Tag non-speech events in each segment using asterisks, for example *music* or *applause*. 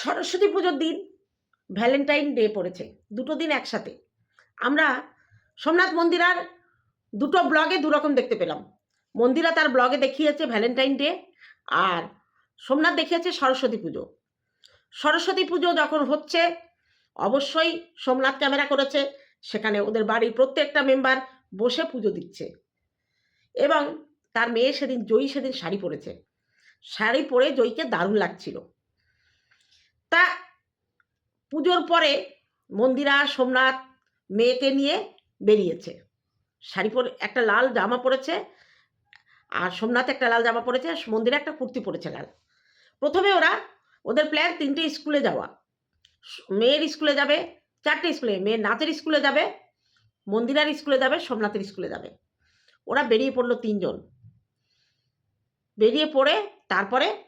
সরস্বতী পুজোর দিন Valentine day পড়েছে, দুটো দিন একসাথে। আমরা সোমনাথ মন্দিরার দুটো ব্লগে দুরকম দেখতে পেলাম। মন্দিরা তার ব্লগে দেখিয়েছে ভ্যালেন্টাইন ডে আর সোমনাথ দেখিয়েছে সরস্বতী পুজো। সরস্বতী পুজো যখন হচ্ছে, অবশ্যই সোমনাথ ক্যামেরা করেছে, সেখানে ওদের বাড়ির প্রত্যেকটা মেম্বার বসে পুজো দিচ্ছে। এবং তার মেয়ে সেদিন জয়ী সেদিন শাড়ি পরেছে। শাড়ি পরে জয়ীকে দারুণ লাগছিল। তা পুজোর পরে মন্দিরা, সোমনাথ মেয়েকে নিয়ে বেরিয়েছে। শাড়ি পরে, একটা লাল জামা পরেছে আর সোমনাথ একটা লাল জামা পরেছে মন্দিরে একটা কুর্তি পরেছে লাল। প্রথমে ওরা ওদের প্ল্যান তিনটে স্কুলে যাওয়া। মেয়ের স্কুলে যাবে, চারটে স্কুলে মেয়ের নাচের স্কুলে যাবে, মন্দিরার স্কুলে যাবে, সোমনাথের স্কুলে যাবে। ওরা বেরিয়ে পড়ল তিনজন। বেরিয়ে পড়ে তারপরে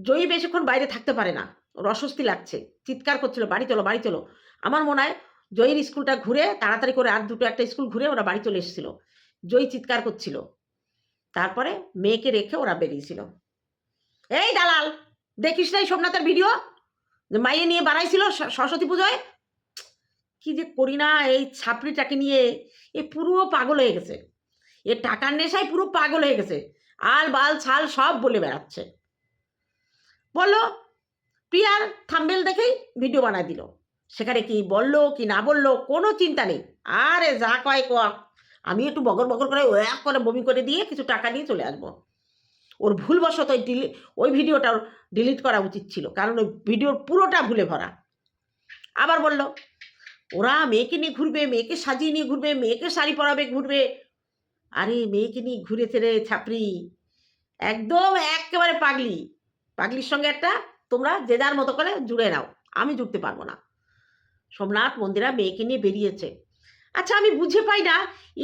জয়ী বেশিক্ষণ বাইরে থাকতে পারে না। অস্বস্তি লাগছে। চিৎকার করছিল, বাড়ি চলো বাড়ি চলো। আমার মনে হয় জয়ীর স্কুলটা ঘুরে তাড়াতাড়ি করে আর দুটো একটা স্কুল ঘুরে ওরা বাড়ি চলে এসেছিল। জয়ী চিৎকার করছিল। তারপরে মেয়েকে রেখে ওরা বেরিয়েছিল। এই দালাল, দেখিস না এই সোমনাথের ভিডিও? মাইয়ে নিয়ে বাড়াইছিল সরস্বতী পুজোয়? কি যে করি না, এই ছাপড়িটাকে নিয়ে এ পুরো পাগল হয়ে গেছে। এ টাকার নেশায় পুরো পাগল হয়ে গেছে। আল বাল ছাল সব বলে বেড়াচ্ছে। বলল প্রিয়ার থাম্বেল দেখেই ভিডিও বানায় দিল। সেখানে কি বলল, কি না বলল, কোনো চিন্তা নেই। আরে যা কয় ক আমি একটু বগর বগর করে এক করে বমি করে দিয়ে কিছু টাকা নিয়ে চলে আসব। ওর ভুলবশত ওই ডিলি ওই ভিডিওটা ডিলিট করা উচিত ছিল, কারণ ওই ভিডিওর পুরোটা ভুলে ভরা। আবার বলল, ওরা মেয়েকে নিয়ে ঘুরবে, মেয়েকে সাজিয়ে নিয়ে ঘুরবে, মেয়েকে শাড়ি পরাবে, ঘুরবে। আরে মেয়েকে নিয়ে ঘুরে রে ছাপড়ি। একদম একেবারে পাগলি। পাগলির সঙ্গে একটা তোমরা যে যার মতো করে জুড়ে নাও। আমি জুড়তে পারব না। সোমনাথ মন্দিরা মেয়েকে নিয়ে বেরিয়েছে। আচ্ছা আমি বুঝে পাই না,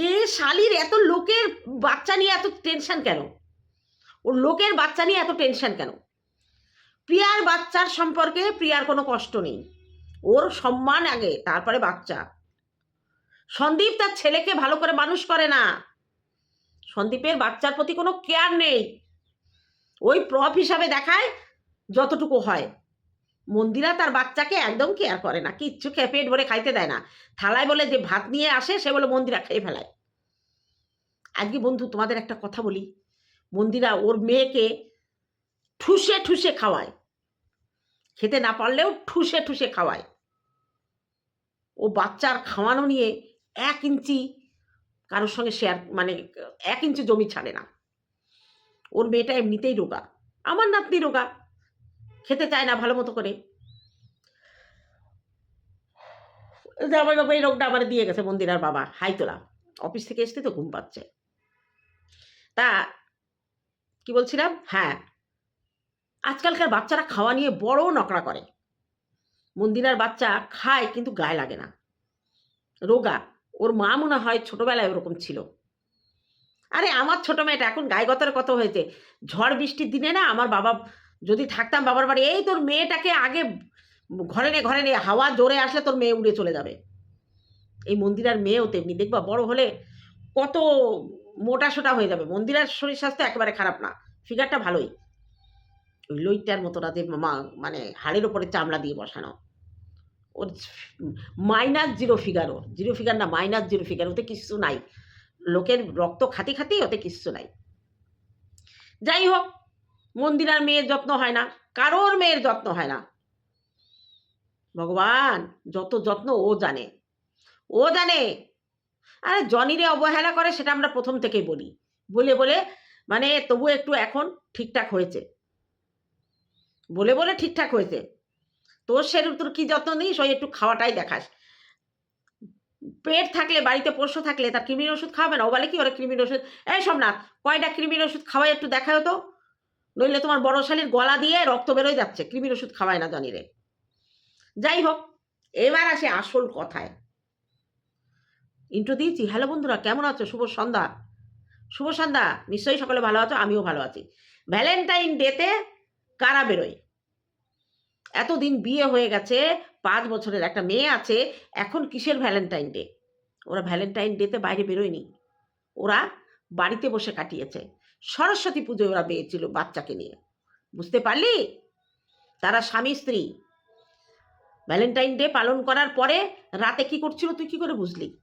এ শালির এত লোকের বাচ্চা নিয়ে এত টেনশন কেন? ওর লোকের বাচ্চা নিয়ে এত টেনশন কেন? প্রিয়ার বাচ্চার সম্পর্কে প্রিয়ার কোনো কষ্ট নেই। ওর সম্মান আগে, তারপরে বাচ্চা। সন্দীপ তার ছেলেকে ভালো করে মানুষ করে না। সন্দীপের বাচ্চার প্রতি কোনো কেয়ার নেই। ওই প্রফ হিসাবে দেখায় যতটুকু হয়। মন্দিরা তার বাচ্চাকে একদম কেয়ার করে না, কিচ্ছু খেয়ে পেট ভরে খাইতে দেয় না। থালায় বলে যে ভাত নিয়ে আসে, সে বলে মন্দিরা খেয়ে ফেলায়। আজকে বন্ধু তোমাদের একটা কথা বলি। মন্দিরা ওর মেয়েকে ঠুসে ঠুসে খাওয়ায়। খেতে না পারলেও ঠুসে ঠুসে খাওয়ায়। ও বাচ্চার খাওয়ানো নিয়ে এক ইঞ্চি কারোর সঙ্গে শেয়ার মানে এক ইঞ্চি জমি ছাড়ে না। ওর মেয়েটা এমনিতেই রোগা। আমার নাতনি রোগা। খেতে চায় না ভালো মতো করে। জামাই বাবা এই রোগটা আমার দিয়ে গেছে মন্দিরার বাবা হাই তোলা। অফিস থেকে এসতে তো ঘুম পাচ্ছে। তা কি বলছিলাম? হ্যাঁ। আজকালকার বাচ্চারা খাওয়া নিয়ে বড় নকড়া করে। মন্দিরার বাচ্চা খায় কিন্তু গায়ে লাগে না। রোগা। ওর মা মনে হয় ছোটবেলায় ওরকম ছিল। আরে আমার ছোট মেয়েটা, এখন গায়ে গতরে কত হয়েছে? ঝড় বৃষ্টির দিনে না আমার বাবা যদি থাকতাম বাবার বাড়ি, এই তোর মেয়েটাকে আগে ঘরে নে ঘরে নে, হাওয়া জোরে আসলে তোর মেয়ে উড়ে চলে যাবে। এই মন্দিরার মেয়েও তেমনি। দেখবা বড় হলে কত মোটা সোটা হয়ে যাবে। মন্দিরার শরীর স্বাস্থ্য একেবারে খারাপ না। ফিগারটা ভালোই। ওই লইটার মতো না যে মানে হাড়ের ওপরে চামড়া দিয়ে বসানো। ওর মাইনাস জিরো ফিগার ওর। জিরো ফিগার না, মাইনাস জিরো ফিগার ওতে কিচ্ছু নাই। লোকের রক্ত খাতি খাতি ওতে কিচ্ছু নাই। যাই হোক মন্দিরার মেয়ের যত্ন হয় না, কারোর মেয়ের যত্ন হয় না। ভগবান, যত যত্ন ও জানে ও জানে। আরে জনিরে অবহেলা করে সেটা আমরা প্রথম থেকেই বলি। বলে বলে মানে তবু একটু এখন ঠিকঠাক হয়েছে। বলে বলে ঠিকঠাক হয়েছে। তোর সেরকম তোর কি যত্ন নিস? ওই একটু খাওয়াটাই দেখাস। পেট থাকলে, বাড়িতে পোষ্য থাকলে তার কৃমির ওষুধ খাওয়াবে না? ও বলে কি ওরা কৃমির ওষুধ? এই সোমনাথ, কয়টা কৃমির ওষুধ খাওয়াই একটু দেখাও তো। নইলে তোমার বড় শালির গলা দিয়ে রক্ত বেরোয় যাচ্ছে। কৃমির ওষুধ খাওয়ায় না জনিরে যাই হোক, এবার আসে আসল কথায়। ইন্ট্রো দিয়েছি। হ্যালো বন্ধুরা, কেমন আছো? শুভ সন্ধ্যা। শুভ সন্ধ্যা। নিশ্চয়ই সকলে ভালো আছো? আমিও ভালো আছি। ভ্যালেন্টাইন ডেতে কারা বেরোয়? এতদিন বিয়ে হয়ে গেছে, পাঁচ বছরের একটা মেয়ে আছে, এখন কিসের ভ্যালেন্টাইন ডে ওরা ভ্যালেন্টাইন ডেতে বাইরে বেরোয়নি। ওরা বাড়িতে বসে কাটিয়েছে। সরস্বতী পুজো ওরা পেয়েছিল বাচ্চাকে নিয়ে। বুঝতে পারলি? তারা স্বামী স্ত্রী। ভ্যালেন্টাইন ডে পালন করার পরে রাতে কি করছিল তুই কি করে বুঝলি?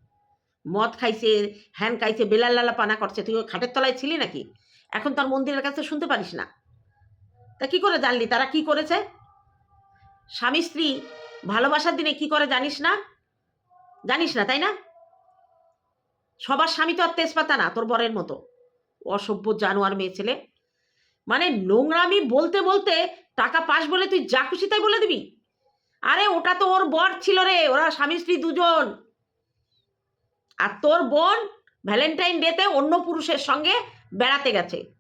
মদ খাইছে, হ্যান খাইছে, বেলাল লালা পানা করছে, তুই খাটের তলায় ছিলি নাকি? এখন তোর মন্দিরের কাছে শুনতে পারিস না। তা কি করে জানলি? তারা কি করেছে? স্বামী স্ত্রী ভালোবাসার দিনে কি করে জানিস না? জানিস না, তাই না? সবার স্বামী তো আর তেজপাতা না, তোর বরের মতো। অসভ্য জানোয়ার মেয়ে ছেলে। মানে নোংরামি বলতে বলতে টাকা পাস বলে তুই যা খুশি তাই বলে দিবি? আরে ওটা তো ওর বর ছিল রে, ওরা স্বামী স্ত্রী দুজন। আর তোর বোন ভ্যালেন্টাইন ডেতে অন্য পুরুষের সঙ্গে বেড়াতে গেছে।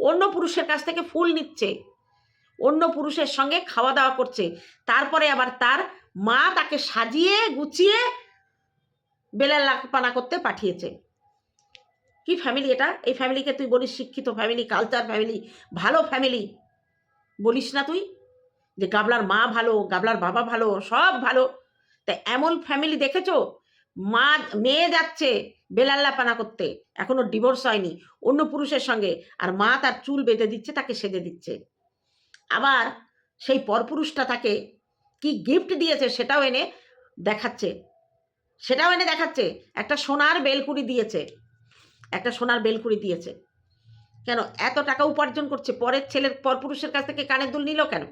অন্য পুরুষের কাছ থেকে ফুল নিচ্ছে। অন্য পুরুষের সঙ্গে খাওয়া দাওয়া করছে। তারপরে আবার তার মা তাকে সাজিয়ে গুছিয়ে বেলাল পানা করতে পাঠিয়েছে। কি ফ্যামিলি এটা? এই ফ্যামিলিকে তুই বলিস শিক্ষিত ফ্যামিলি কালচার ফ্যামিলি ভালো ফ্যামিলি বলিস না তুই? যে গাবলার মা ভালো, গাবলার বাবা ভালো, সব ভালো। তা এমন ফ্যামিলি দেখেছ? মা, মেয়ে যাচ্ছে বেলাল্লা পানা করতে। এখনও ডিভোর্স হয়নি, অন্য পুরুষের সঙ্গে। আর মা তার চুল বেঁধে দিচ্ছে, তাকে সেজে দিচ্ছে। আবার সেই পরপুরুষটা তাকে কি গিফট দিয়েছে সেটাও এনে দেখাচ্ছে। সেটাও এনে দেখাচ্ছে। একটা সোনার বেলকুড়ি দিয়েছে। একটা সোনার বেলকুড়ি দিয়েছে। কেন? এত টাকা উপার্জন করছে, পরের ছেলের, পরপুরুষের কাছ থেকে কানের দুল নিল কেন?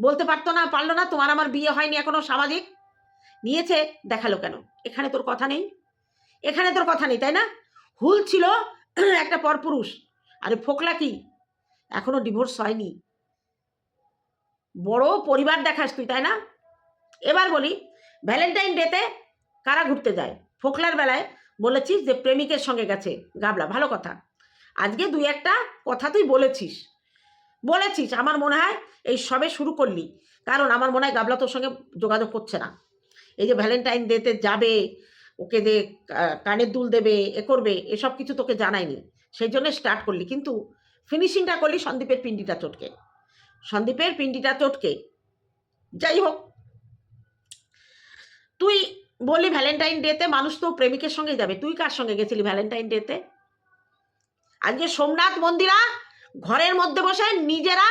বলতে পারতো না, পারল না, তোমার আমার বিয়ে হয়নি, এখনও সামাজিক। নিয়েছে, দেখাল কেন? এখানে তোর কথা নেই। এখানে তোর কথা নেই, তাই না? হুল ছিল *clears throat* একটা পরপুরুষ। আরে ফোকলা কি? এখনও ডিভোর্স হয়নি। বড় পরিবার দেখাস তুই, তাই না? এবার বলি ভ্যালেন্টাইন ডেতে কারা ঘুরতে যায়? ফোকলার বেলায় বলেছিস যে প্রেমিকের সঙ্গে গেছে। গাবলা, ভালো কথা। আজকে দুই একটা কথা তুই বলেছিস। বলেছিস, আমার মনে হয় এই সবে শুরু করলি। কারণ আমার মনে হয় গাবলা তোর সঙ্গে যোগাযোগ করছে না। এই যে ভ্যালেন্টাইন ডেতে যাবে, ওকে যে কানের দুল দেবে, এ করবে, এসব কিছু তোকে জানায়নি। সেই জন্য স্টার্ট করলি। কিন্তু ফিনিশিংটা করলি সন্দীপের পিন্ডিটা চটকে। সন্দীপের পিন্ডিটা চটকে। যাই হোক। তুই বললি ভ্যালেন্টাইন ডেতে মানুষ তো প্রেমিকের সঙ্গে যাবে তুই কার সঙ্গে গেছিলি ভ্যালেন্টাইন ডেতে আজকে সোমনাথ মন্দিরা ঘরের মধ্যে বসে নিজেরা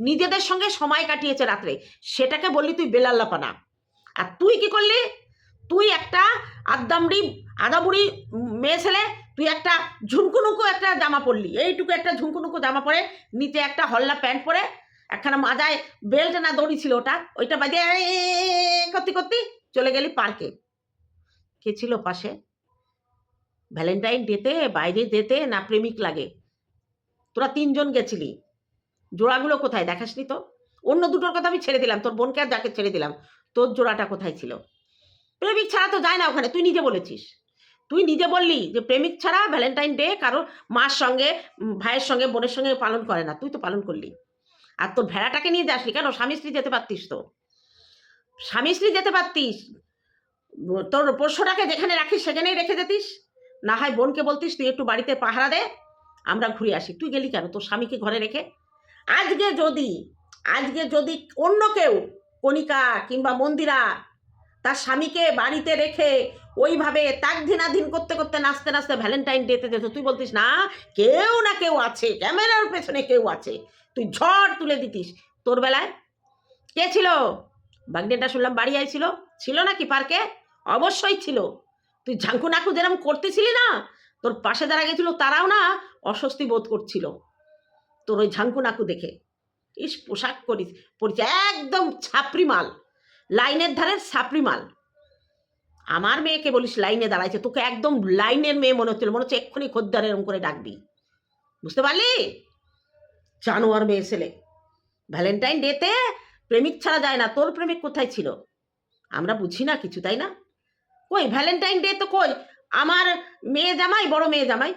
নিজেদের সঙ্গে সময় কাটিয়েছে রাত্রে সেটাকে বললি তুই বেলাল্লাপানা আর তুই কি করলি তুই একটা আদামড়ি আদাবুড়ি মেয়ে ছেলে তুই একটা ঝুনকুনুকু একটা জামা পরলি এইটুকু একটা ঝুনকুনুকু জামা পরে নিচে একটা হল্লা প্যান্ট পরে একখানা মাজায় বেল্ট না দড়ি ছিল ওটা ওইটা বাজে করতে করতে চলে গেলি পার্কে কে ছিল পাশে? ভ্যালেন্টাইন ডেতে, বাইরে যেতে না প্রেমিক লাগে? তোরা তিনজন গেছিলি। জোড়াগুলো কোথায় দেখাসনি তো? অন্য দুটোর কথা আমি ছেড়ে দিলাম। তোর বোনকে আর যাকে ছেড়ে দিলাম, তোর জোড়াটা কোথায় ছিল? প্রেমিক ছাড়া তো যায় না ওখানে, তুই নিজে বলেছিস। তুই নিজে বললি যে প্রেমিক ছাড়া ভ্যালেন্টাইন ডে কারও মার সঙ্গে ভাইয়ের সঙ্গে, বোনের সঙ্গে পালন করে না। তুই তো পালন করলি। আর তোর ভেড়াটাকে নিয়ে যাসনি কেন? স্বামী স্ত্রী যেতে পারতিস তো। স্বামী স্ত্রী যেতে পারতিস। তোর পোষ্যটাকে যেখানে রাখিস সেখানেই রেখে যেতিস। না হয় বোনকে বলতিস, তুই একটু বাড়িতে পাহারা দে, আমরা ঘুরে আসি। তুই গেলি কেন? তোর স্বামীকে ঘরে রেখে? আজকে যদি আজকে যদি অন্য কেউ, কণিকা কিংবা মন্দিরা তার স্বামীকে বাড়িতে রেখে ওইভাবে তাক ধিনাধীন করতে করতে নাচতে নাচতে ভ্যালেন্টাইন ডেতে যেত, তুই বলতিস, না, কেউ না কেউ আছে, ক্যামেরার পেছনে কেউ আছে, তুই ঝড় তুলে দিতিস। তোর বেলায়? কে ছিল? বাগডেটা শুনলাম বাড়ি আইছিল ছিল নাকি পার্কে? অবশ্যই ছিল। তুই ঝাঙ্কু নাকু যেরকম করতেছিলি না, তোর পাশে যারা গেছিল তারাও না অস্বস্তি বোধ করছিল। তোর ওই ঝাঙ্কু নাকু দেখে। ইস, পোশাক করিস পরিছে, একদম ছাপরি মাল। লাইনের ধারের ছাপরি মাল। আমার মেয়েকে বলিস লাইনে দাঁড়াইছে, তোকে একদম লাইনের মেয়ে মনে হচ্ছিল, মনে হচ্ছে এক্ষুনি খদ্দার এরম করে ডাকবি। বুঝতে পারলি? জানোয়ার মেয়ে ছেলে। ভ্যালেন্টাইন ডেতে প্রেমিক ছাড়া যায় না, তোর প্রেমিক কোথায় ছিল? আমরা বুঝি না কিছু, তাই না? কই? ভ্যালেন্টাইন ডে তো কই? আমার মেয়ে জামাই, বড় মেয়ে জামাই,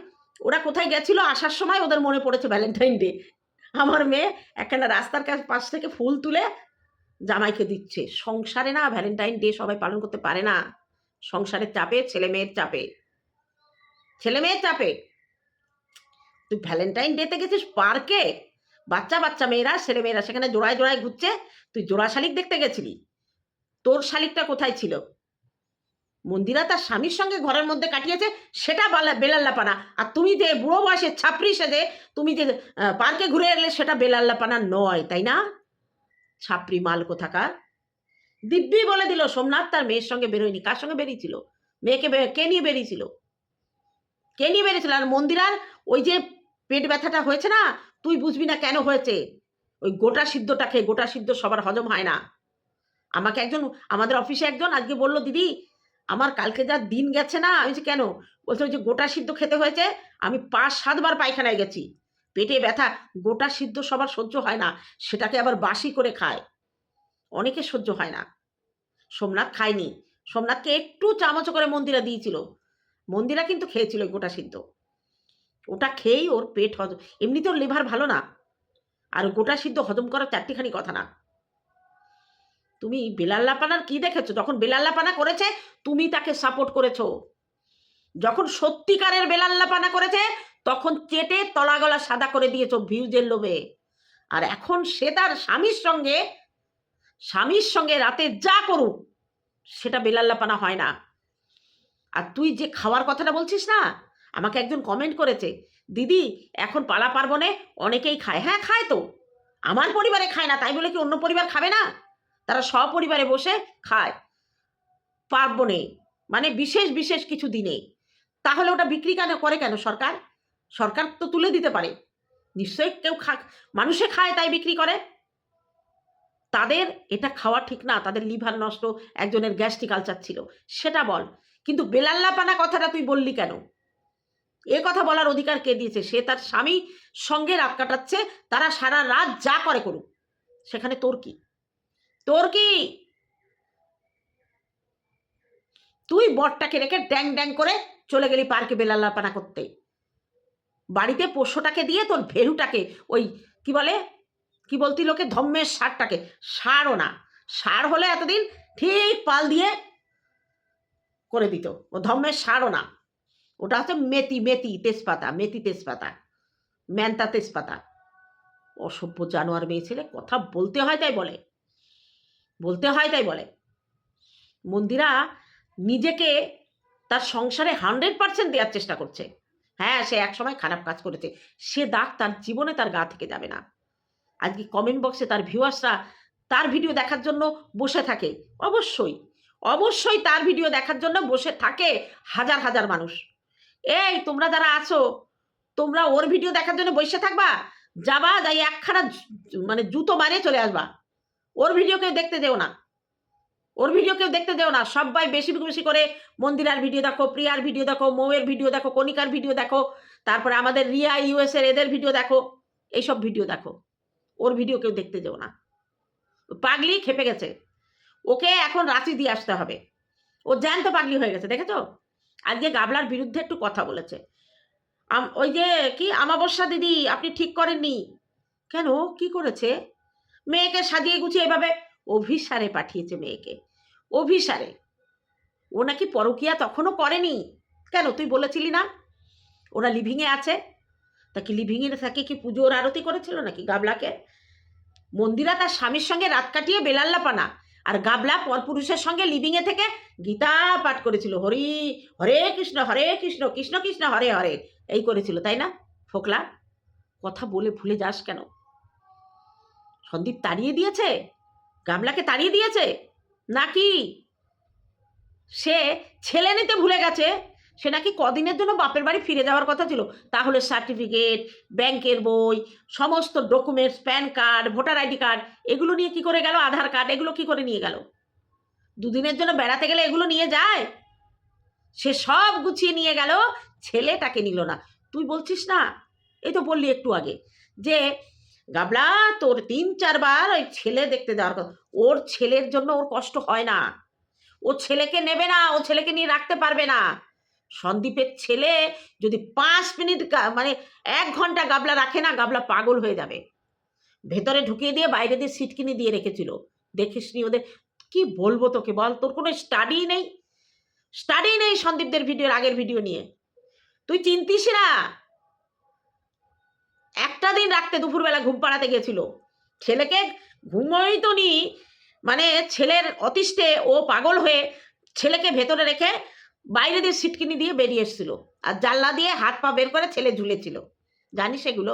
ওরা কোথায় গেছিল আসার সময় ওদের মনে পড়েছে ভ্যালেন্টাইন ডে আমার মেয়ে একখানা রাস্তার কাছ, পাশ থেকে ফুল তুলে জামাইকে দিচ্ছে। সংসারে না ভ্যালেন্টাইন ডে সবাই পালন করতে পারে না। সংসারের চাপে, ছেলে মেয়ের চাপে। ছেলে মেয়ের চাপে। তুই ভ্যালেন্টাইন ডেতে গেছিস পার্কে বাচ্চা বাচ্চা মেয়েরা, ছেলে মেয়েরা সেখানে জোড়ায় জোড়ায় ঘুরছে। তুই জোড়া শালিক দেখতে গেছিলি? তোর শালিকটা কোথায় ছিল? মন্দিরা তার স্বামীর সঙ্গে ঘরের মধ্যে কাটিয়েছে, সেটা বালা- বেলাল্লাপানা। আর তুমি যে বুড়ো বয়সে ছাপরি সেজে, তুমি যে পার্কে ঘুরে এলে সেটা বেলাল্লাপানা নয়, তাই না? ছাপরি মাল কোথাকার? দিব্যি বলে দিল, সোমনাথ তার মেয়ের সঙ্গে বেরোয়নি। কার সঙ্গে বেরিয়েছিল? মেয়েকে কে নিয়ে বেরিয়েছিল? কে নিয়ে বেরিয়েছিল? আর মন্দিরার ওই যে পেট ব্যথাটা হয়েছে না, তুই বুঝবি না কেন হয়েছে? ওই গোটা সিদ্ধটা খেয়ে গোটা সিদ্ধ সবার হজম হয় না। আমাকে একজন, আমাদের অফিসে একজন আজকে বলল, দিদি আমার কালকে যা দিন গেছে না আমি বলছি, কেন? বলছে যে গোটা সিদ্ধ খেতে হয়েছে আমি পাঁচ সাতবার পায়খানায় গেছি। পেটে ব্যথা গোটা সিদ্ধ সবার সহ্য হয় না সেটাকে আবার বাসি করে খায়। অনেকে সহ্য হয় না। সোমনাথ খায়নি। সোমনাথকে একটু চামচ করে মন্দিরা দিয়েছিল। মন্দিরা কিন্তু খেয়েছিল গোটা সিদ্ধ। ওটা খেয়েই ওর পেট হজম এমনিতে ওর লিভার ভালো না। আর গোটা সিদ্ধ হজম করার চারটিখানি কথা না। তুমি বেলাল্লাপানার কি দেখেছ? যখন বেলাল্লাপানা করেছে, তুমি তাকে সাপোর্ট করেছ। যখন সত্যিকারের বেলাল্লাপানা করেছে, তখন চেটে তলাগলা সাদা করে দিয়েছ ভিউজের লোভে। আর এখন সে তার স্বামীর সঙ্গে স্বামীর সঙ্গে রাতে যা করুক, সেটা বেলাল্লাপানা হয় না। আর তুই যে খাওয়ার কথাটা বলছিস না, আমাকে একজন কমেন্ট করেছে, দিদি, এখন পালা পার্বণে অনেকেই খায়। হ্যাঁ খায় তো। আমার পরিবারে খায় না, তাই বলে কি অন্য পরিবার খাবে না? তারা সপরিবারে বসে খায়। পার্বণে মানে বিশেষ বিশেষ কিছু দিনে। তাহলে ওটা বিক্রি কেন, করে কেন সরকার? সরকার তো তুলে দিতে পারে। নিশ্চয়ই কেউ খা, মানুষে খায় তাই বিক্রি করে। তাদের এটা খাওয়া ঠিক না। তাদের লিভার নষ্ট, একজনের গ্যাস্ট্রিক আলচার ছিল। সেটা বল। কিন্তু বেলাল্লাপানা কথাটা তুই বললি কেন? এ কথা বলার অধিকার কে দিয়েছে? সে তার স্বামী সঙ্গে রাত কাটাচ্ছে, তারা সারা রাত যা করে করুক। সেখানে তোর কি? তোর কি? তুই বরটাকে রেখে ড্যাং ড্যাং করে চলে গেলি পার্কে বেলাল্লাপানা করতে। বাড়িতে পোষ্যটাকে দিয়ে তোর ভেরুটাকে, ওই কি বলে, কি বলতি লোকে, ধম্মের সারটাকে, সারও না। সার হলে এতদিন ঠিক পাল দিয়ে করে দিত। ও ধম্মের সারও না। ওটা হচ্ছে মেথি মেথি তেজপাতা মেথি তেজপাতা, ম্যান্তা তেজপাতা। অসভ্য জানোয়ার মেয়ে ছেলে, কথা বলতে হয় তাই বলে। বলতে হয় তাই বলে। মন্দিরা নিজেকে তার সংসারে হান্ড্রেড পার্সেন্ট দেওয়ার চেষ্টা করছে। হ্যাঁ সে একসময় খারাপ কাজ করেছে। সে দাগ তার জীবনে তার গা থেকে যাবে না। আজকে কমেন্ট বক্সে তার ভিউয়ার্সরা তার ভিডিও দেখার জন্য বসে থাকে। অবশ্যই অবশ্যই তার ভিডিও দেখার জন্য বসে থাকে হাজার হাজার মানুষ। এই, তোমরা যারা আছো, তোমরা ওর ভিডিও দেখার জন্য বসে থাকবা, যাবা, যাই একখানা মানে জুতো মারিয়ে চলে আসবা। ওর ভিডিও কেউ দেখতে যেও না। ওর ভিডিও কেউ দেখতে যেও না। সবাই বেশি বেশি করে মন্দিরার ভিডিও দেখো, প্রিয়ার ভিডিও দেখো, মৌয়ের ভিডিও দেখো, কণিকার ভিডিও দেখো, তারপরে আমাদের রিয়া ইউএস এর এদের ভিডিও দেখো, এইসব ভিডিও দেখো। ওর ভিডিও কেউ দেখতে যেও না। পাগলি খেপে গেছে। ওকে এখন রাঁচি দিয়ে আসতে হবে। ও জ্যান্ত পাগলি হয়ে গেছে, দেখেছ? আজকে গাবলার বিরুদ্ধে একটু কথা বলেছে। ওই যে কি, আমাবস্যা দিদি, আপনি ঠিক করেননি। কেন? কি করেছে? মেয়েকে সাজিয়ে গুছিয়ে এভাবে অভিসারে পাঠিয়েছে মেয়েকে। অভিসারে। ও নাকি পরকিয়া তখনও করেনি? কেন? তুই বলেছিলি না? ওরা লিভিংয়ে আছে। তা কি লিভিংয়ে থাকে কি পুজোর আরতি করেছিল নাকি গাবলাকে? মন্দিরা তার স্বামীর সঙ্গে রাত কাটিয়ে বেলাল্লাপানা আর গাবলা পরপুরুষের সঙ্গে লিভিংয়ে থেকে গীতা পাঠ করেছিল। হরি, হরে কৃষ্ণ হরে কৃষ্ণ কৃষ্ণ কৃষ্ণ, হরে হরে। এই করেছিল, তাই না? ফোকলা, কথা বলে ভুলে যাস কেন? সন্দীপ তাড়িয়ে দিয়েছে? গামলাকে তাড়িয়ে দিয়েছে? নাকি সে ছেলে নিতে ভুলে গেছে? সে নাকি কদিনের জন্য বাপের বাড়ি ফিরে যাওয়ার কথা ছিল? তাহলে সার্টিফিকেট ব্যাংকের বই, সমস্ত documents PAN card voter ID card এগুলো নিয়ে কি করে গেল? আধার কার্ড এগুলো কি করে নিয়ে গেল? দুদিনের জন্য বেড়াতে গেলে এগুলো নিয়ে যায়? সে সব গুছিয়ে নিয়ে গেল? ছেলেটাকে নিল না। তুই বলছিস না? এই তো বললি একটু আগে যে গাবলা, তোর তিন চারবার ওই ছেলে দেখতে যাওয়ার কথা। ওর ছেলের জন্য ওর কষ্ট হয় না। ও ছেলেকে নেবে না, ও ছেলেকে নিয়ে রাখতে পারবে না। সন্দীপের ছেলে যদি পাঁচ মিনিট মানে এক ঘণ্টা গাবলা রাখে না, গাবলা পাগল হয়ে যাবে। ভেতরে ঢুকিয়ে দিয়ে বাইরে দিয়ে সিট কিনে দিয়ে রেখেছিল। দেখিসনি ওদের, কি বলব তোকে বল, তোর কোনো স্টাডি নেই? স্টাডি নেই সন্দীপদের ভিডিওর আগের ভিডিও নিয়ে। তুই চিনতিস না? একটা দিন রাখতে দুপুরবেলা ঘুম পাড়াতে গেছিল। ছেলেকে ঘুমোই তো নি মানে ছেলের অতিষ্ঠে ও পাগল হয়ে ছেলেকে ভেতরে রেখে বাইরে দিয়ে সিটকিনি দিয়ে বেরিয়ে এসেছিল। আর জানলা দিয়ে হাত পা বের করে ছেলে ঝুলেছিল। জানিস এগুলো?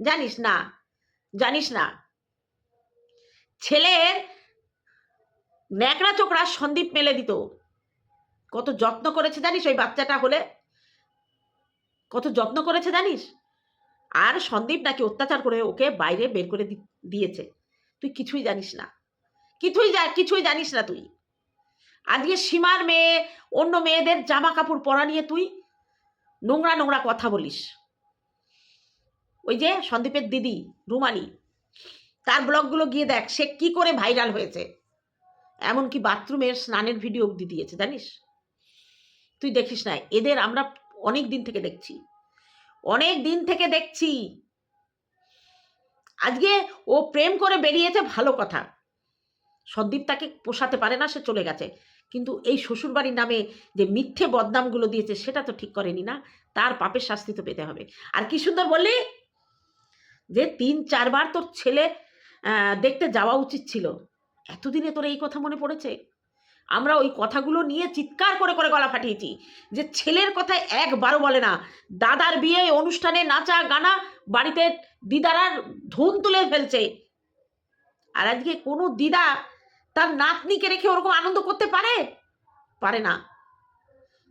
জানিস না? জানিস না? ছেলের ন্যাকড়া চোকড়া সন্দীপ মেলে দিত। কত যত্ন করেছে জানিস? ওই বাচ্চাটা হলে কত যত্ন করেছে জানিস? আর সন্দীপ নাকি অত্যাচার করে ওকে বাইরে বের করে দিয়েছে। তুই কিছুই জানিস না। কিছুই কিছুই জানিস না তুই। আজকে সীমার মেয়ে, অন্য মেয়েদের জামা কাপড় পরা নিয়ে তুই নোংরা নোংরা কথা বলিস। ওই যে সন্দীপের দিদি, রুমানি, তার ব্লগগুলো গিয়ে দেখ, সে কি করে ভাইরাল হয়েছে। এমনকি বাথরুমের স্নানের ভিডিও অব্দি দিয়েছে, জানিস? তুই দেখিস না, এদের আমরা অনেক দিন থেকে দেখছি। অনেক দিন থেকে দেখছি। আজকে ও প্রেম করে বেরিয়েছে ভালো কথা। সন্দীপ তাকে পোষাতে পারে না, সে চলে গেছে। কিন্তু এই শ্বশুরবাড়ির নামে যে মিথ্যে বদনামগুলো দিয়েছে, সেটা তো ঠিক করেনি না। তার পাপের শাস্তি তো পেতে হবে। আর কি সুন্দর বললি? যে তিন, চারবার তোর ছেলে দেখতে যাওয়া উচিত ছিল। এতদিনে তোর এই কথা মনে পড়েছে? আমরা ওই কথাগুলো নিয়ে চিৎকার করে করে গলা ফাটিয়েছি যে ছেলের কথায় একবারও বলে না। দাদার বিয়ে, অনুষ্ঠানে নাচা, গানা, বাড়িতে দিদারার ধুন তুলে ফেলছে। আর আজকে কোনো দিদা তার নাতনিকে রেখে ওরকম আনন্দ করতে পারে? পারে না।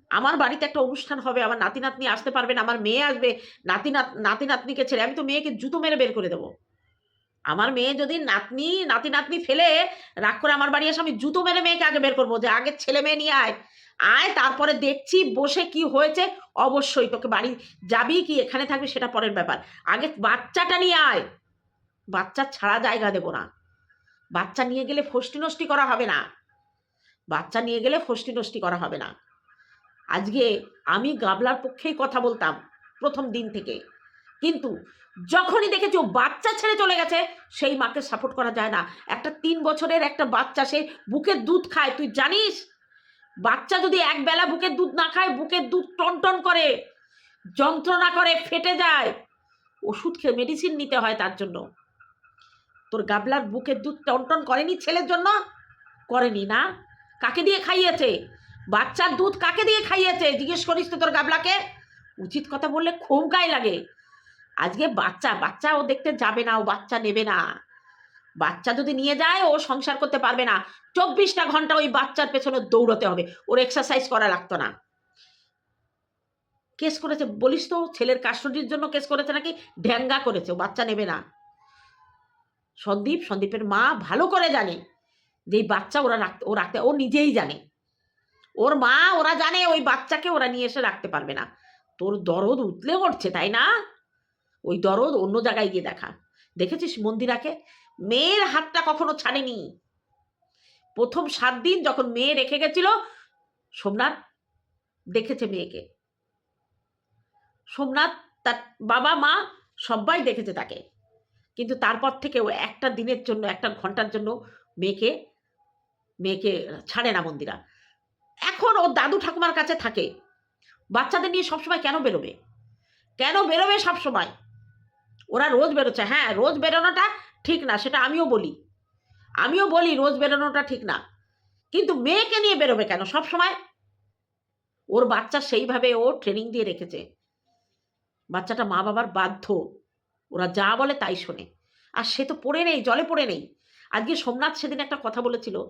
আমার বাড়িতে একটা অনুষ্ঠান হবে, আমার নাতি নাতনি আসতে পারবে না, আমার মেয়ে আসবে নাতি নাত- নাতি নাতনিকে ছেড়ে আমি তো মেয়েকে জুতো মেরে বের করে দেবো। আমার মেয়ে যদি নাতনি, নাতি, নাতনি ফেলে রাগ করে আমার বাড়ি এসে আমি জুতো মেরে মেয়েকে আগে বের করব, যে আগে ছেলে মেয়ে নিয়ে আয়। আয়, তারপরে দেখছি, বসে কি হয়েছে, অবশ্যই তোকে বাড়ি যাবি কি, এখানে থাকবি, সেটা পরের ব্যাপার। আগে বাচ্চাটা নিয়ে আয়। বাচ্চা ছাড়া জায়গা দেবো না। বাচ্চা নিয়ে গেলে ফষ্টি নষ্টি করা হবে না। বাচ্চা নিয়ে গেলে ফষ্টি নষ্টি করা হবে না। আজকে আমি গাবলার পক্ষেই কথা বলতাম, প্রথম দিন থেকে। কিন্তু যখনই দেখেছি ও বাচ্চা ছেড়ে চলে গেছে, সেই মাকে সাপোর্ট করা যায় না। একটা তিন বছরের একটা বাচ্চা, সে বুকের দুধ খায়, তুই জানিস? বাচ্চা যদি এক বেলা বুকের দুধ না খায়, বুকের দুধ টনটন করে, যন্ত্রণা করে, ফেটে যায়। ওষুধ খেয়ে মেডিসিন নিতে হয় তার জন্য। তোর গাবলার বুকের দুধ টনটন করেনি ছেলের জন্য? করেনি না? কাকে দিয়ে খাইয়েছে? বাচ্চার দুধ কাকে দিয়ে খাইয়েছে? জিজ্ঞেস করিস তো তোর গাবলাকে। উচিত কথা বললে খুব গায়ে লাগে। আজকে বাচ্চা বাচ্চা ও দেখতে যাবে না, ও বাচ্চা নেবে না। বাচ্চা যদি নিয়ে যায়, ও সংসার করতে পারবে না। চব্বিশটা ঘণ্টা ওই বাচ্চার পেছনে দৌড়তে হবে। ওর এক্সারসাইজ করা লাগতো না। কেস করেছে? বলিস তো, ছেলের কাস্টডির জন্য কেস করেছে নাকি? ঢ্যাঙ্গা করেছে, ও বাচ্চা নেবে না। সন্দীপ, সন্দীপের মা ভালো করে জানে। যে এই বাচ্চা ওরা রাখতে ও রাখতে, ও নিজেই জানে। ওর মা, ওরা জানে, ওই বাচ্চাকে ওরা নিয়ে এসে রাখতে পারবে না। তোর দরদ উতলে উঠছে, তাই না? ওই দরদ অন্য জায়গায় গিয়ে দেখা। দেখেছিস মন্দিরাকে? মেয়ের হাতটা কখনো ছাড়েনি। প্রথম সাত দিন যখন মেয়ে রেখে গেছিল, সোমনাথ দেখেছে মেয়েকে। সোমনাথ তার বাবা, মা সবাই দেখেছে তাকে। কিন্তু তারপর থেকে ও একটা দিনের জন্য, একটা ঘণ্টার জন্য মেয়েকে মেয়েকে ছাড়ে না মন্দিরা। এখন ও দাদু ঠাকুমার কাছে থাকে। বাচ্চাদের নিয়ে সবসময় কেন বেরোবে? কেন বেরোবে সবসময়? ওরা রোজ বেরোচ্ছে হ্যাঁ রোজ বেরোনোটা ঠিক না, সেটা আমিও বলি। আমিও বলি রোজ বেরোনোটা ঠিক না। কিন্তু মেয়েকে নিয়ে বেরোবে কেন? সব সময় ওর বাচ্চা সেইভাবে ও ট্রেনিং দিয়ে রেখেছে। বাচ্চাটা মা বাবার বাধ্য। ওরা যা বলে তাই শোনে। আর সে তো পড়ে নেই, জলে পড়ে নেই। আজকে সোমনাথ সেদিন একটা কথা বলেছিল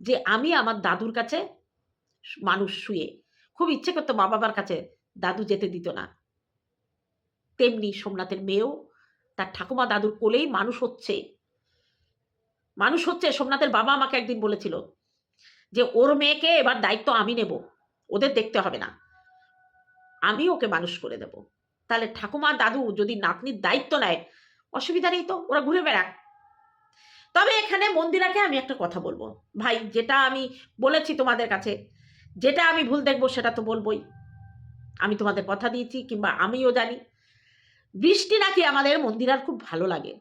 যে, আমি আমার দাদুর কাছে মানুষ শুয়ে খুব ইচ্ছে করতো মা বাবার কাছে দাদু যেতে দিত না। তেমনি সোমনাথের মেয়েও তার ঠাকুমা দাদুর কোলেই মানুষ হচ্ছে। মানুষ হচ্ছে, সোমনাথের বাবা আমাকে একদিন বলেছিল যে, ওর মেয়েকে এবার দায়িত্ব আমি নেব, ওদের দেখতে হবে না। আমি ওকে মানুষ করে দেব। তাহলে ঠাকুমা দাদু যদি নাতনির দায়িত্ব নেয়, অসুবিধা নেই তো, ওরা ঘুরে বেড়াক। তবে এখানে মন্দিরাকে আমি একটা কথা বলব। ভাই, যেটা আমি বলেছি তোমাদের কাছে, যেটা আমি ভুল দেখব সেটা তো বলবোই। আমি তোমাদের কথা দিয়েছি কিংবা আমিও জানি। বৃষ্টি নাকি আমাদের মন্দিরার খুব ভালো লাগে।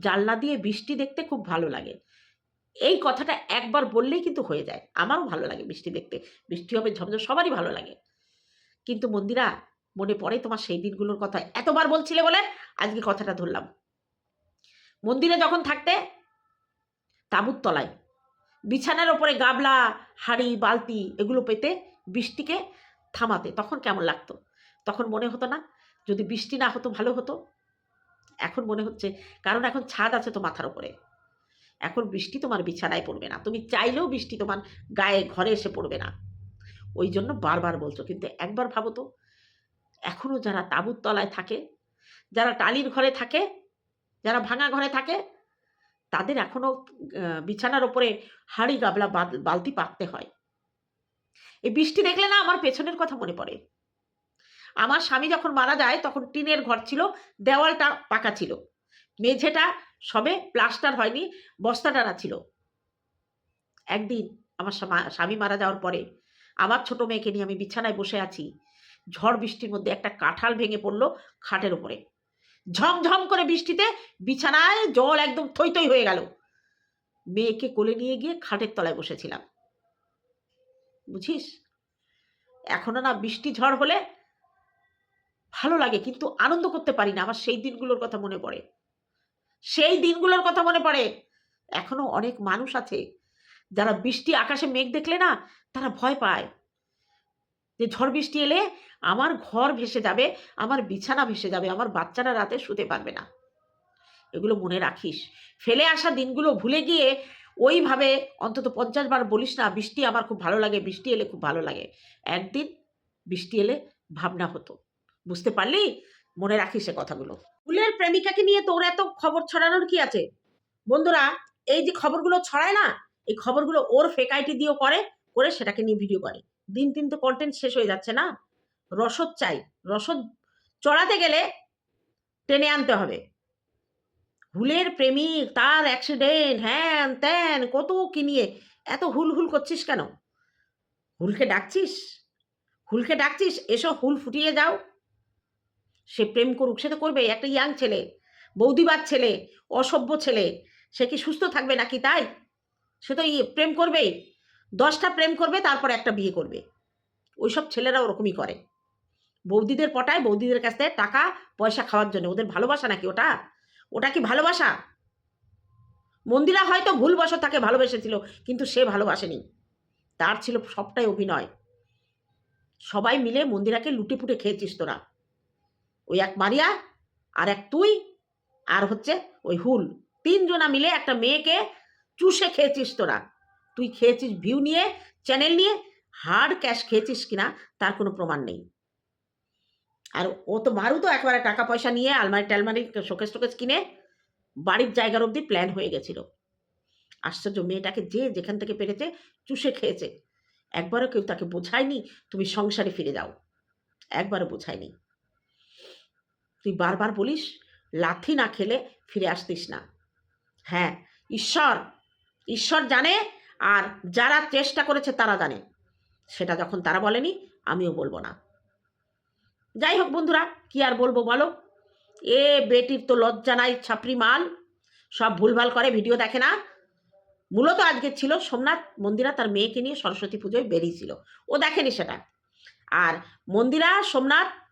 জানলা দিয়ে বৃষ্টি দেখতে খুব ভালো লাগে। এই কথাটা একবার বললেই কিন্তু হয়ে যায়। আমারও ভালো লাগে বৃষ্টি দেখতে। বৃষ্টি হবে, ঝমঝম, সবারই ভালো লাগে। কিন্তু মন্দিরা, মনে পড়ে তোমার সেই দিনগুলোর কথা। এতবার বলছিলে বলে আজকে কথাটা ধরলাম। মন্দিরে যখন থাকতে তাঁবুর তলায়, বিছানার ওপরে গাবলা, হাড়ি, বালতি এগুলো পেতে বৃষ্টিকে থামাতে তখন কেমন লাগতো? তখন মনে হতো না যদি বৃষ্টি না হতো, ভালো হতো। এখন মনে হচ্ছে, কারণ এখন ছাদ আছে তো মাথার উপরে। এখন বৃষ্টি তোমার বিছানায় পড়বে না। তুমি চাইলেও বৃষ্টি তোমার গায়ে, ঘরে এসে পড়বে না। ওই জন্য বারবার বলছো, কিন্তু একবার ভাবো তো এখনও যারা তাঁবুর তলায় থাকে, যারা টালির ঘরে থাকে, যারা ভাঙা ঘরে থাকে, তাদের এখনও বিছানার ওপরে হাঁড়ি গাবলা বাল- বালতি পাততে হয়। এই বৃষ্টি দেখলে না আমার পেছনের কথা মনে পড়ে। আমার স্বামী যখন মারা যায়, তখন টিনের ঘর ছিল, দেওয়ালটা পাকা ছিল। মেঝেটা সবে প্লাস্টার হয়নি, বস্তা টানা ছিল। একদিন আমার স্বামী মারা যাওয়ার পরে আমার ছোট মেয়েকে নিয়ে আমি বিছানায় বসে আছি। ঝড় বৃষ্টির মধ্যে একটা কাঁঠাল ভেঙে পড়ল খাটের উপরে। ঝমঝম করে বৃষ্টিতে বিছানায় জল একদম থই থই হয়ে গেল। মেয়েকে কোলে নিয়ে গিয়ে খাটের তলায় বসেছিলাম। বুঝিস? এখনও না বৃষ্টি ঝড় হলে ভালো লাগে, কিন্তু আনন্দ করতে পারি না। আমার সেই দিনগুলোর কথা মনে পড়ে। সেই দিনগুলোর কথা মনে পড়ে। এখনও অনেক মানুষ আছে, যারা বৃষ্টি আকাশে মেঘ দেখলে না, তারা ভয় পায়। যে ঝড় বৃষ্টি এলে আমার ঘর ভেসে যাবে, আমার বিছানা ভেসে যাবে, আমার বাচ্চারা রাতে শুতে পারবে না। এগুলো মনে রাখিস। ফেলে আসা দিনগুলো ভুলে গিয়ে ওইভাবে অন্তত পঞ্চাশ বার বলিস না, বৃষ্টি আমার খুব ভালো লাগে, বৃষ্টি এলে খুব ভালো লাগে। একদিন বৃষ্টি এলে ভাবনা হতো। বুঝতে পারলি? মনে রাখিস সে কথাগুলো। ফুলের প্রেমিকাকে নিয়ে তোর এত খবর ছড়ানোর কি আছে? বন্ধুরা, এই যে খবরগুলো ছড়ায় না, এই খবরগুলো ওর ফেক আইটি দিয়েও করে করে সেটাকে নিয়ে ভিডিও করে। দিন দিন তো কন্টেন্ট শেষ হয়ে যাচ্ছে না? রসদ চাই, রসদ চড়াতে গেলে টেনে আনতে হবে। হুলের প্রেমিক, তার অ্যাক্সিডেন্ট হ্যান ত্যান, কত কি নিয়ে, এত হুল হুল করছিস কেন? হুলকে ডাকছিস? হুলকে ডাকছিস? এসো হুল ফুটিয়ে যাও। সে প্রেম করুক, সে তো করবে, একটা ইয়াং ছেলে বৌদিবার ছেলে, অসভ্য ছেলে, সে কি সুস্থ থাকবে নাকি তাই? সে তো ই- প্রেম করবেই, দশটা প্রেম করবে, তারপর একটা বিয়ে করবে। ওইসব ছেলেরা ওরকমই করে। বৌদিদের পটায় বৌদিদের কাছ থেকে টাকা, পয়সা খাওয়ার জন্য। ওদের ভালোবাসা নাকি ওটা? ওটা কি ভালোবাসা? মন্দিরা হয়তো ভুলবশত তাকে ভালোবেসেছিল, কিন্তু সে ভালোবাসেনি। তার ছিল সবটাই অভিনয়। সবাই মিলে মন্দিরাকে লুটে পুটে খেয়েছিস তোরা। ওই এক মারিয়া আর এক তুই আর হচ্ছে ওই হুল। তিনজনা মিলে একটা মেয়েকে চুষে খেয়েছিস তোরা। তুই খেয়েছিস ভিউ নিয়ে, চ্যানেল নিয়ে হার্ড ক্যাশ খেয়েছিস কিনা তার কোনো প্রমাণ নেই। আর ও তো মারু তো একবারে টাকা পয়সা নিয়ে আলমারি টালমারি শোকেস টোকেস কিনে বাড়ির জায়গার অবধি প্ল্যান হয়ে গেছিল। আশ্চর্য, মেয়েটাকে যে যেখান থেকে পেরেছে চুষে খেয়েছে। একবারও কেউ তাকে বোঝায়নি, তুমি সংসারে ফিরে যাও। একবারও বোঝায়নি। তুই বারবার বলিস, লাথি না খেলে ফিরে আসতিস না। হ্যাঁ ঈশ্বর ঈশ্বর জানে আর যারা চেষ্টা করেছে তারা জানে। সেটা যখন তারা বলেনি, আমিও বলব না। যাই হোক বন্ধুরা, কি আর বলব বলো? এ বেটির তো লজ্জা নাই ছাপরি মাল। সব ভুলভাল করে, ভিডিও দেখে না। মূলত আজকে ছিল সোমনাথ মন্দিরা তার মেয়েকে নিয়ে সরস্বতী পুজোয় বেরিয়েছিল। ও দেখেনি সেটা। আর মন্দিরা, সোমনাথ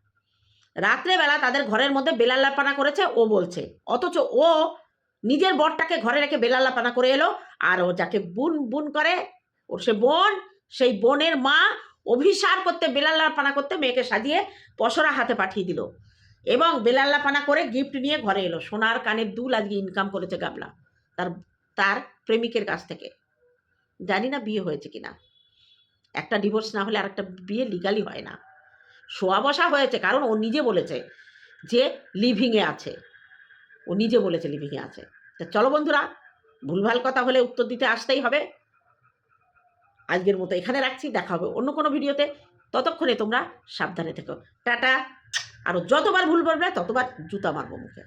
রাত্রেবেলা তাদের ঘরের মধ্যে বেলাল্লাপানা করেছে, ও বলছে। অথচ ও নিজের বরটাকে ঘরে রেখে বেলাল্লাপানা করে এলো, আর ও যাকে বুন বুন করে ওর সে বোন, সেই বোনের মা অভিসার করতে বেলাল্লাপানা করতে মেয়েকে সাজিয়ে পসরা হাতে পাঠিয়ে দিল। এবং বেলাল্লাপানা করে গিফট নিয়ে ঘরে এলো। সোনার কানের দুল আজকে ইনকাম করেছে গাবলা, তার তার প্রেমিকের কাছ থেকে। জানি না বিয়ে হয়েছে কিনা। একটা ডিভোর্স না হলে আর একটা বিয়ে লিগালি হয় না। শোয়া বসা হয়েছে, কারণ ও নিজে বলেছে যে লিভিংয়ে আছে। ও নিজে বলেছে লিভিংয়ে আছে। তা চলো বন্ধুরা, ভুলভাল কথা হলে উত্তর দিতে আসতেই হবে। আজকের মতো এখানে রাখছি, দেখা হবে অন্য কোনো ভিডিওতে। ততক্ষণে তোমরা সাবধানে থেকো। টাটা! আরও যতবার ভুল বলবে, ততবার জুতা মারবো মুখে।